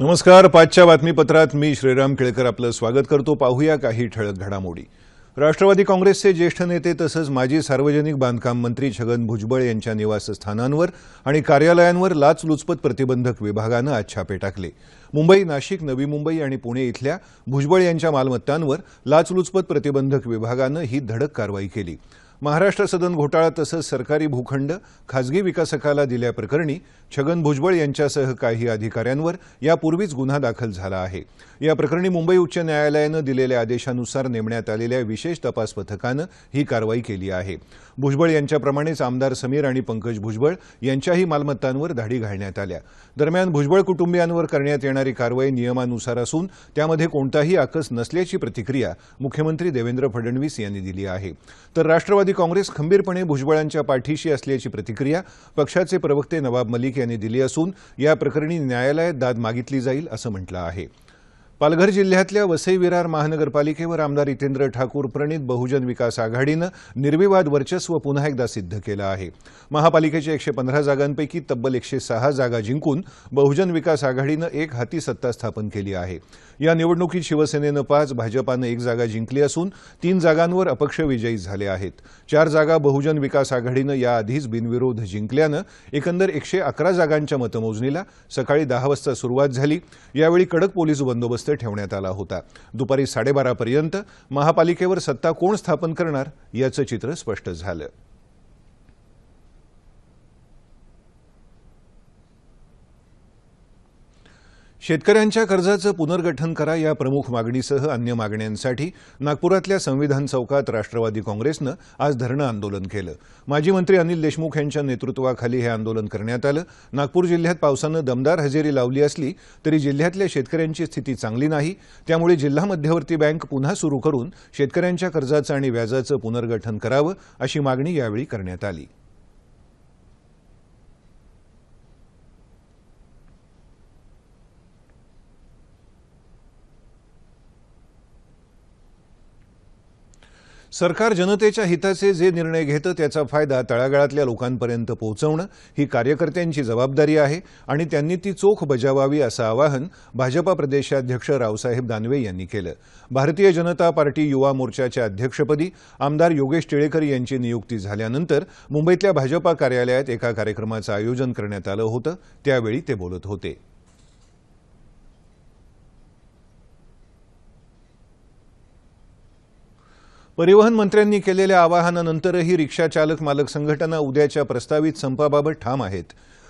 नमस्कार पाचच्या बातमीपत्रात मी श्रीराम केळकर आपलं स्वागत करतो. पाहूया काही ठळक घडामोडी. राष्ट्रवादी काँग्रेसचे ज्येष्ठ नेते तसंच माजी सार्वजनिक बांधकाम मंत्री छगन भुजबळ यांच्या निवासस्थानांवर आणि कार्यालयांवर लाचलुचपत प्रतिबंधक विभागानं आज छापे टाकले. मुंबई नाशिक नवी मुंबई आणि पुणे इथल्या भुजबळ यांच्या मालमत्तांवर लाचलुचपत प्रतिबंधक विभागानं ही धडक कारवाई केली. महाराष्ट्र सदन घोटाळा तसंच सरकारी भूखंड खाजगी विकासकाला दिल्याप्रकरणी छगन भुजबळ यांच्यासह काही अधिकाऱ्यांवर यापूर्वीच गुन्हा दाखल झाला आहे. या प्रकरणी मुंबई उच्च न्यायालयानं दिलेल्या आदेशानुसार नेमण्यात आलेल्या विशेष तपास पथकानं ही कारवाई केली आहे. भुजबळ यांच्याप्रमाणेच आमदार समीर आणि पंकज भुजबळ यांच्याही मालमत्तांवर धाडी घालण्यात आल्या. दरम्यान भुजबळ कुटुंबियांवर करण्यात येणारी कारवाई नियमानुसार असून त्यामध्ये कोणताही आकस नसल्याची प्रतिक्रिया मुख्यमंत्री देवेंद्र फडणवीस यांनी दिली आहे. तर राष्ट्रवादी काँग्रेस खंबीरपणे भुजबळांच्या पाठीशी असल्याची प्रतिक्रिया पक्षाचे प्रवक्ते नवाब मलिक यांनी दिली असून या प्रकरणी न्यायालयात दाद मागितली जाईल असं म्हटलं आहे. पालघर जिल्ह्यातल्या वसई विरार महानगरपालिकेवर आमदार इतेंद्र ठाकूर प्रणित बहुजन विकास आघाडीनं निर्विवाद वर्चस्व पुन्हा एकदा सिद्ध केलं आहे. महापालिकेच्या एकशे पंधरा जागांपैकी तब्बल एकशे सहा जागा जिंकून बहुजन विकास आघाडीनं एक हाती सत्ता स्थापन केली आहे. या निवडणुकीत शिवसेनेनं पाच भाजपानं एक जागा जिंकली असून तीन जागांवर अपक्ष विजयी झाले आहेत. चार जागा बहुजन विकास आघाडीनं याआधीच बिनविरोध जिंकल्यानं एकंदर एकशे अकरा जागांच्या मतमोजणीला सकाळी दहा वाजता सुरुवात झाली. यावेळी कडक पोलीस बंदोबस्त ठेवण्यात आला होता. दुपारी साडेबारापर्यंत महापालिकेवर सत्ता कोण स्थापन करणार याचं चित्र स्पष्ट झालं. शेतकऱ्यांच्या कर्जाचं पुनर्गठन करा या प्रमुख मागणीसह अन्य मागण्यांसाठी नागपुरातल्या संविधान चौकात राष्ट्रवादी काँग्रेसनं आज धरणं आंदोलन केलं. माजी मंत्री अनिल देशमुख यांच्या नेतृत्वाखाली हे आंदोलन करण्यात आलं. नागपूर जिल्ह्यात पावसानं दमदार हजेरी लावली असली तरी जिल्ह्यातल्या शेतकऱ्यांची स्थिती चांगली नाही. त्यामुळे जिल्हा मध्यवर्ती बँक पुन्हा सुरू करून शेतकऱ्यांच्या कर्जाचं आणि व्याजाचं पुनर्गठन करावं अशी मागणी यावेळी करण्यात आली. सरकार जनतेच्या हिताचे जे निर्णय घेतं त्याचा फायदा तळागाळातल्या लोकांपर्यंत पोहोचवणं ही कार्यकर्त्यांची जबाबदारी आहे आणि त्यांनी ती चोख बजावावी असं आवाहन भाजपा प्रदेशाध्यक्ष रावसाहेब दानवे यांनी केलं. भारतीय जनता पार्टी युवा मोर्चाच्या अध्यक्षपदी आमदार योगेश टिळेकर यांची नियुक्ती झाल्यानंतर मुंबईतल्या भाजपा कार्यालयात एका कार्यक्रमाचं आयोजन करण्यात आलं होतं. त्यावेळी ते बोलत होते. परिवहन मंत्र्यांनी केलेल्या आवाहनानंतरही रिक्षा चालक मालक संघटना उद्याच्या प्रस्तावित संपाबाबत ठाम आहेत.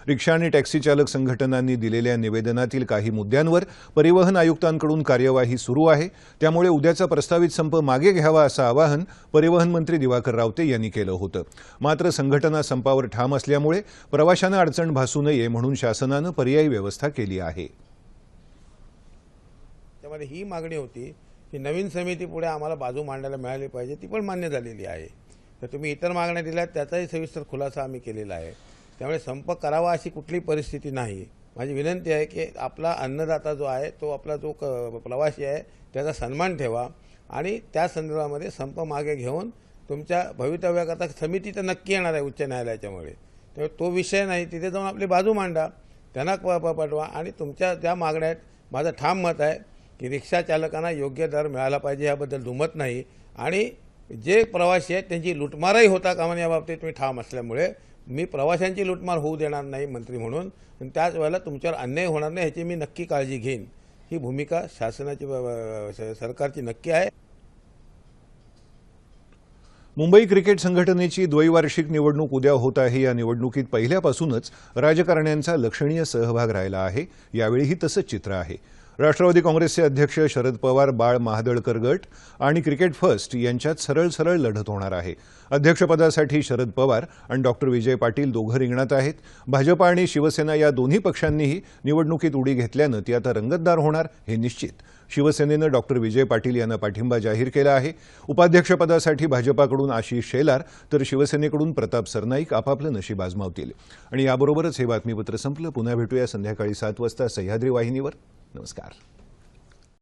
रिक्षा आणि टॅक्सी चालक संघटनांनी दिलेल्या निवेदनातील काही मुद्द्यांवर परिवहन आयुक्तांकडून कार्यवाही सुरू आहे. त्यामुळे उद्याचा प्रस्तावित संप मागे घ्यावा असं आवाहन परिवहन मंत्री दिवाकर रावते यांनी केलं होतं. मात्र संघटना संपावर ठाम असल्यामुळे प्रवाशांना अडचण भासू नये म्हणून शासनानं पर्यायी व्यवस्था केली आहे. त्यामध्ये ही मागणी होती ही नवीन समिती पुढे आम्हाला बाजू मांडायला मिळाली पाहिजे ती पण मान्य झालेली आहे. तर तुम्ही इतर मागण्या दिल्यात त्याचाही सविस्तर खुलासा आम्ही केलेला आहे. त्यामुळे संप करावा अशी कुठली परिस्थिती नाही. माझी विनंती आहे की आपला अन्नदाता जो आहे तो आपला जो क प्रवासी आहे त्याचा सन्मान ठेवा आणि त्या संदर्भामध्ये संप मागे घेऊन तुमच्या भवितव्याकरता समिती तर नक्की येणार आहे उच्च न्यायालयाच्यामुळे. त्यामुळे तो विषय नाही तिथे जाऊन आपली बाजू मांडा त्यांना प- पाठवा आणि तुमच्या ज्या मागण्या आहेत माझं ठाम मत आहे की रिक्षा चालकांना योग्य दर मिळाला पाहिजे याबद्दल दुमत नाही. आणि जे प्रवासी आहेत त्यांची लुटमारही होता कामा या याबाबतीत मी ठाम असल्यामुळे मी प्रवाशांची लुटमार होऊ देणार नाही मंत्री म्हणून. आणि त्याच वेळेला तुमच्यावर अन्याय होणार नाही ह्याची मी नक्की काळजी घेईन. ही भूमिका शासनाची सरकारची नक्की आहे. मुंबई क्रिकेट संघटनेची द्वैवार्षिक निवडणूक उद्या होत आहे. या निवडणुकीत पहिल्यापासूनच राजकारण्यांचा लक्षणीय सहभाग राहिला आहे. यावेळीही तसंच चित्र आहे. राष्ट्रवादी काँग्रेसचे अध्यक्ष शरद पवार बाळ महादळकर गट आणि क्रिकेट फर्स्ट यांच्यात सरळ सरळ लढत होणार आहे. अध्यक्षपदासाठी शरद पवार आणि डॉक्टर विजय पाटील दोघं रिंगणात आहेत. भाजपा आणि शिवसेना या दोन्ही पक्षांनीही निवडणुकीत उडी घेतल्यानं ती आता रंगतदार होणार हे निश्चित. शिवसेनेनं डॉक्टर विजय पाटील यांना पाठिंबा जाहीर केला आहे. उपाध्यक्षपदासाठी भाजपाकडून आशिष शेलार तर शिवसेनेकडून प्रताप सरनाईक आपापलं नशीब आजमावतील. आणि याबरोबरच हे बातमीपत्र संपलं. पुन्हा भेटूया संध्याकाळी सात वाजता सह्याद्री वाहिनीवर. नमस्कार